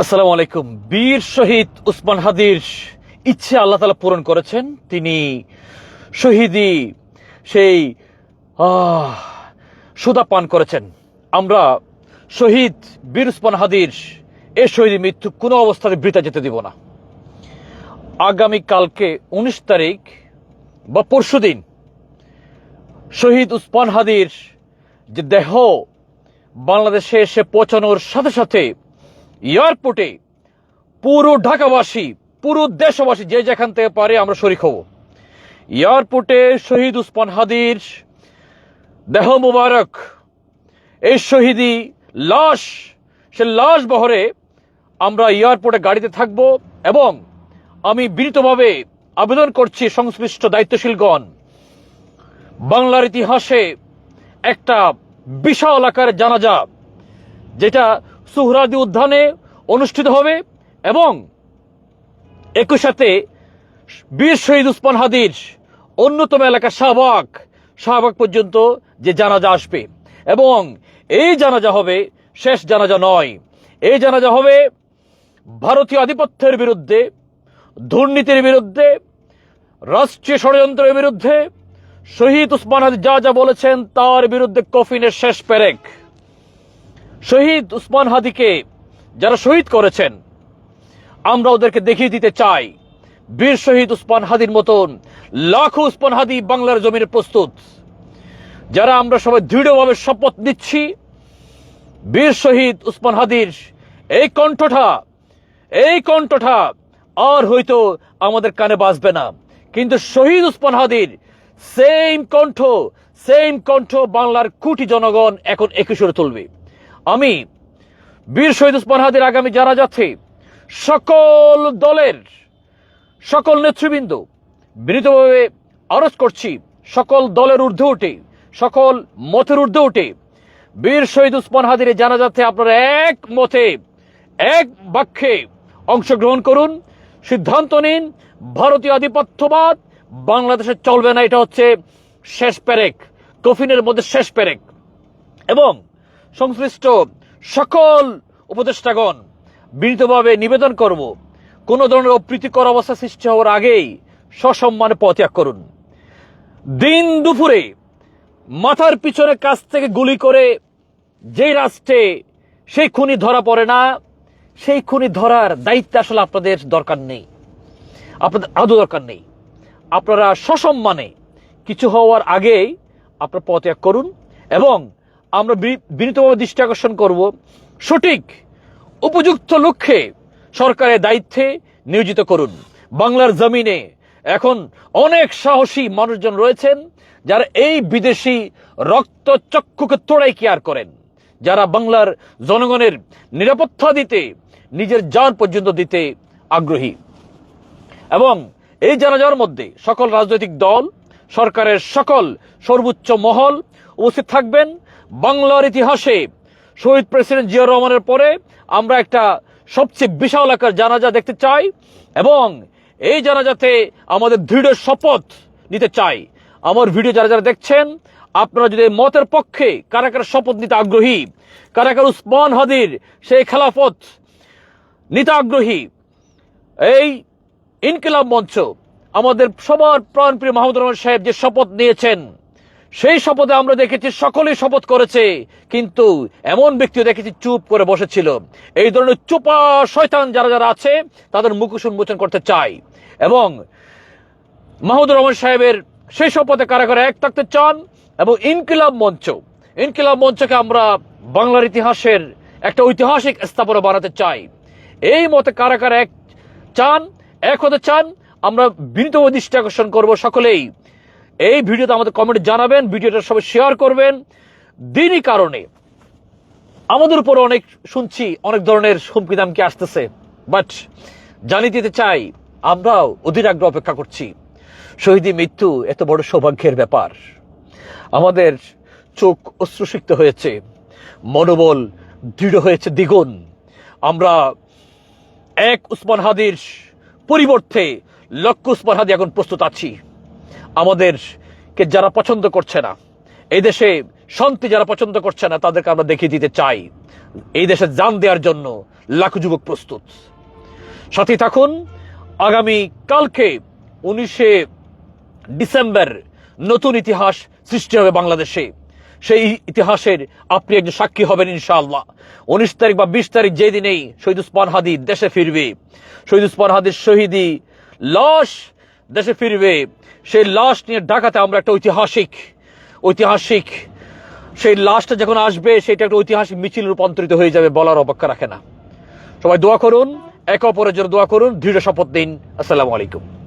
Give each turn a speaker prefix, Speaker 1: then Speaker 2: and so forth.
Speaker 1: আসসালামু আলাইকুম। বীর শহীদ উসমান হাদির ইচ্ছে আল্লাহ তালা পূরণ করেছেন। তিনি শহীদি সেই সুদা পান করেছেন। আমরা শহীদ বীর উসমান হাদির এ শহীদ মৃত্যু কোনো অবস্থাতে বৃতা যেতে দিব না। আগামী কালকে উনিশ তারিখ বা পরশুদিন শহীদ উসমান হাদির যে দেহ বাংলাদেশে এসে পৌঁছানোর সাথে সাথে এয়ারপোর্টে পুরো ঢাকাবাসী, পুরো দেশবাসী যে যেখান থেকে পারে আমরা শরিক হব। এয়ারপোর্টে শহীদ উসমান হাদির দেহ মুবারক, এই শহীদি লাশ, সে লাশ বহরে আমরা এয়ারপোর্টে গাড়িতে থাকব এবং আমি বিনীতভাবে আবেদন করছি সংশ্লিষ্ট দায়িত্বশীলগণ, বাংলার ইতিহাসে একটা বিশাল আকারের জানাজা, যেটা সুহরাদি উদ্যানে অনুষ্ঠিত হবে এবং একই সাথে বীর শহীদ উসমান হাদির অন্যতম এলাকা শাহবাগ শাহবাগ পর্যন্ত যে জানাজা আসবে। এবং এই জানাজা হবে শেষ জানাজা নয়। এই জানাজা হবে ভারতীয় আধিপত্যের বিরুদ্ধে, দুর্নীতির বিরুদ্ধে, রাষ্ট্রীয় ষড়যন্ত্রের বিরুদ্ধে, শহীদ উসমান হাদি যা যা বলেছেন তার বিরুদ্ধে কফিনের শেষ পেরেক। শহীদ উসমান হাদিকে যারা শহীদ করেছেন, আমরা ওদেরকে দেখিয়ে দিতে চাই। বীর শহীদ উসমান হাদির মতন লাখো উসমান হাদি বাংলার জমিনে প্রস্তুত। যারা আমরা সবাই দৃঢ়ভাবে শপথ নিচ্ছি, বীর শহীদ উসমান হাদির এই কণ্ঠটা এই কণ্ঠটা আর হয়তো আমাদের কানে বাজবে না। কিন্তু শহীদ উসমান হাদির সেম কণ্ঠ সেম কণ্ঠ বাংলার কোটি জনগণ এখন একুশে তুলবে। আমি বীর শহীদ উসমান আগামী যারা যাচ্ছে সকল দলের সকল নেতৃবৃন্দ বিনীতভাবে আরজ করছি, সকল দলের ঊর্ধ্বে উঠে, সকল মতের ঊর্ধ্বে উঠে বীর শহীদ উসমান জানা যাচ্ছে আপনারা এক মতে, এক বাক্যে অংশগ্রহণ করুন, সিদ্ধান্ত নিন, ভারতীয় আধিপত্যবাদ, বাংলাদেশে চলবে না, এটা হচ্ছে শেষ পেরেক, কফিনের মধ্যে শেষ পেরেক এবং সংশ্লিষ্ট সকল উপদেষ্টাগণ বিনীতভাবে নিবেদন করব, কোন ধরনের অপ্রীতিকর অবস্থা সৃষ্টি হওয়ার আগেই সসম্মানে পত্যাগ করুন। দিন দুপুরে মাথার পিছনে কাছ থেকে গুলি করে যেই রাষ্ট্রে সেই খুনি ধরা পড়ে না, সেই খুনি ধরার দায়িত্ব আসলে আপনাদের দরকার নেই। আপনাদের আদৌ দরকার নেই। আপনারা সসম্মানে কিছু হওয়ার আগেই আপনারা পত্যাগ করুন এবং আমরা বিনীতভাবে দৃষ্টি আকর্ষণ করব। সঠিক, উপযুক্ত লক্ষ্যে সরকারের দায়িত্বে নিয়োজিত করুন। বাংলার জমিনে এখন অনেক সাহসী মানুষজন রয়েছেন যারা এই বিদেশি রক্ত চক্ষুকে তোড়াই কেয়ার করেন, যারা বাংলার জনগণের নিরাপত্তা দিতে, নিজের যান পর্যন্ত দিতে আগ্রহী। এবং এই জানাজার মধ্যে সকল রাজনৈতিক দল, সরকারের সকল সর্বোচ্চ মহল উপস্থিত থাকবেন। বাংলার ইতিহাসে শহীদ প্রেসিডেন্ট জিয়া রহমানের পরে আমরা একটা সবচেয়ে বিশাল আকার জানাজা দেখতে চাই এবং এই জানাজাতে আমাদের দৃঢ় শপথ নিতে চাই। আমার ভিডিও যারা যারা দেখছেন, আপনারা যদি মতের পক্ষে কারা কারা শপথ নিতে আগ্রহী, কারা কারা উসমান হাদির সেই খেলাফত নিতে আগ্রহী, এই ইনকিলাব মঞ্চ, আমাদের সবার প্রাণপ্রিয় মাহমুদ রহমান সাহেব যে শপথ নিয়েছেন সেই শপথে আমরা দেখেছি সকলেই শপথ করেছে, কিন্তু এমন ব্যক্তিও দেখেছি চুপ করে বসেছিল। এই ধরনের চুপা শয়তান যারা যারা আছে, তাদের মুখোশ উন্মোচন করতে চাই। এবং মাহমুদুর রহমান সাহেবের সেই শপথে কারা কারা এক থাকতে চান এবং ইনকিলাব মঞ্চ। ইনকিলাব মঞ্চকে আমরা বাংলার ইতিহাসের একটা ঐতিহাসিক স্থাপনা বানাতে চাই। এই মতে কারা কারা এক চান, এক হতে চান, আমরা বিনীত দৃষ্টি আকর্ষণ করব সকলেই। এই ভিডিওতে আমাদের কমেন্টে জানাবেন, ভিডিওটা সবাই শেয়ার করবেন। দিনই কারণে আমাদের উপর অনেক শুনছি, অনেক ধরনের হুমকি দামকি আসতেছে। বাট জানিয়ে দিতে চাই, আমরাও অধীর আগ্রহ অপেক্ষা করছি। শহীদি মৃত্যু এত বড় সৌভাগ্যের ব্যাপার। আমাদের চোখ অশ্রুসিক্ত হয়েছে, মনোবল দৃঢ় হয়েছে, দ্বিগুণ। আমরা এক উসমান হাদির পরিবর্তে লক্ষ উসমান হাদি এখন প্রস্তুত আছি। আমাদেরকে যারা পছন্দ করছে না, এই দেশে শান্তি যারা পছন্দ করছে না, তাদেরকে আমরা দেখিয়ে দিতে চাই। এই দেশে জান দেওয়ার জন্য লাখ যুবক প্রস্তুত। সাথে থাকুন, আগামী কালকে উনিশে ডিসেম্বর নতুন ইতিহাস সৃষ্টি হবে বাংলাদেশে। সেই ইতিহাসের আপনি একজন সাক্ষী হবেন ইনশাআল্লাহ। উনিশ তারিখ বা বিশ তারিখ যেই দিনেই শহীদ উসমান হাদি দেশে ফিরবে, শহীদ উসমান হাদির শহীদি লাশ দেশে ফিরবে সেই লাশ নিয়ে ঢাকাতে আমরা একটা ঐতিহাসিক ঐতিহাসিক, সেই লাশটা যখন আসবে, সেটা একটা ঐতিহাসিক মিছিল রূপান্তরিত হয়ে যাবে বলার অপেক্ষা রাখে না। সবাই দোয়া করুন, একে অপরের জন্য দোয়া করুন। দৃঢ় শপথ দিন আসসালামু আলাইকুম।